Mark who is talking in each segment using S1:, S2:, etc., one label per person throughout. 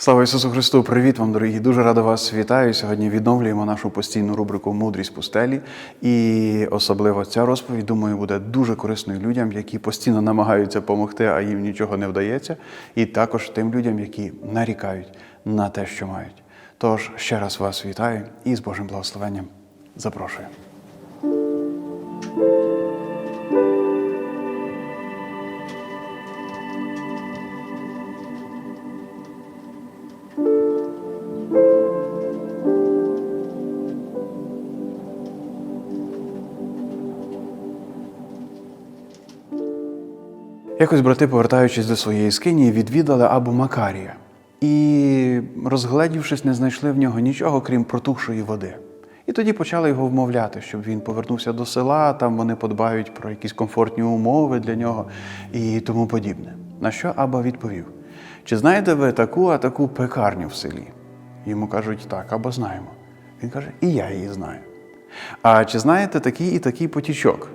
S1: Слава Ісусу Христу! Привіт вам, дорогі! Дуже рада вас вітаю. Сьогодні відновлюємо нашу постійну рубрику Мудрість пустелі. І особливо ця розповідь, думаю, буде дуже корисною людям, які постійно намагаються допомогти, а їм нічого не вдається. І також тим людям, які нарікають на те, що мають. Тож ще раз вас вітаю і з Божим благословенням запрошую. Якось брати, повертаючись до своєї скині, відвідали Абу Макарія і, розгледівшись, не знайшли в нього нічого, крім протухшої води. І тоді почали його вмовляти, щоб він повернувся до села, там вони подбають про якісь комфортні умови для нього і тому подібне. На що Аба відповів: Чи знаєте ви таку, а таку пекарню в селі? Йому кажуть, так, або знаємо. Він каже, і я її знаю. А чи знаєте такий і такий потічок?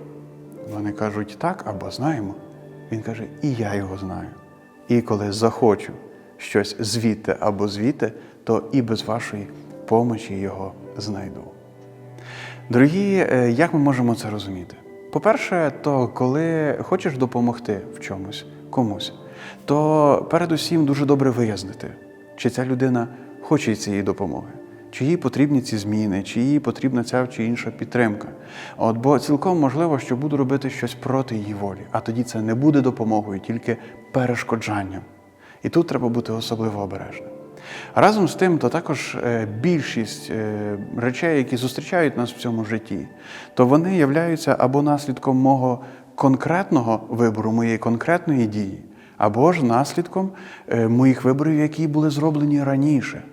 S1: Вони кажуть, так, або знаємо. Він каже, і я його знаю. І коли захочу щось звідти або звідти, то і без вашої помочі його знайду. Дорогі, е, як ми можемо це розуміти? По-перше, то коли хочеш допомогти в чомусь комусь, то передусім дуже добре вияснити, чи ця людина хоче цієї допомоги, чи їй потрібні ці зміни, чи їй потрібна ця чи інша підтримка. От, бо цілком можливо, що буду робити щось проти її волі, а тоді це не буде допомогою, тільки перешкоджанням. І тут треба бути особливо обережним. Разом з тим, то також е, більшість е, речей, які зустрічають нас в цьому житті, то вони являються або наслідком мого конкретного вибору, моєї конкретної дії, або ж наслідком е, моїх виборів, які були зроблені раніше.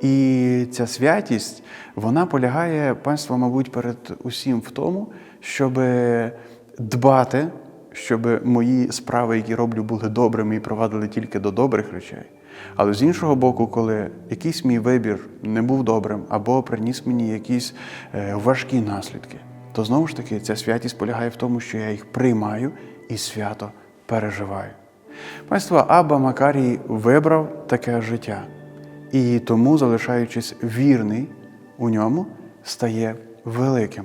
S1: І ця святість, вона полягає, панство, мабуть, перед усім в тому, щоб дбати, щоб мої справи, які роблю, були добрими і провадили тільки до добрих речей. Але з іншого боку, коли якийсь мій вибір не був добрим або приніс мені якісь е, важкі наслідки, то знову ж таки ця святість полягає в тому, що я їх приймаю і свято переживаю. Панство Абба Макарій вибрав таке життя, і тому, залишаючись вірний у ньому, стає великим.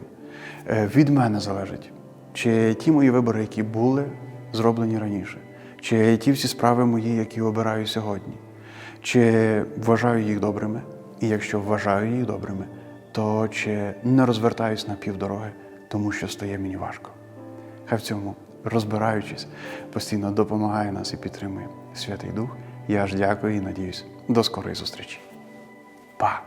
S1: Е, Від мене залежить, чи ті мої вибори, які були зроблені раніше, чи ті всі справи мої, які обираю сьогодні, чи вважаю їх добрими, і якщо вважаю їх добрими, то чи не розвертаюсь на півдороги, тому що стає мені важко. Хай в цьому, розбираючись, постійно допомагає нас і підтримує Святий Дух. Я ж дякую і надіюсь. До скорої зустрічі. Па!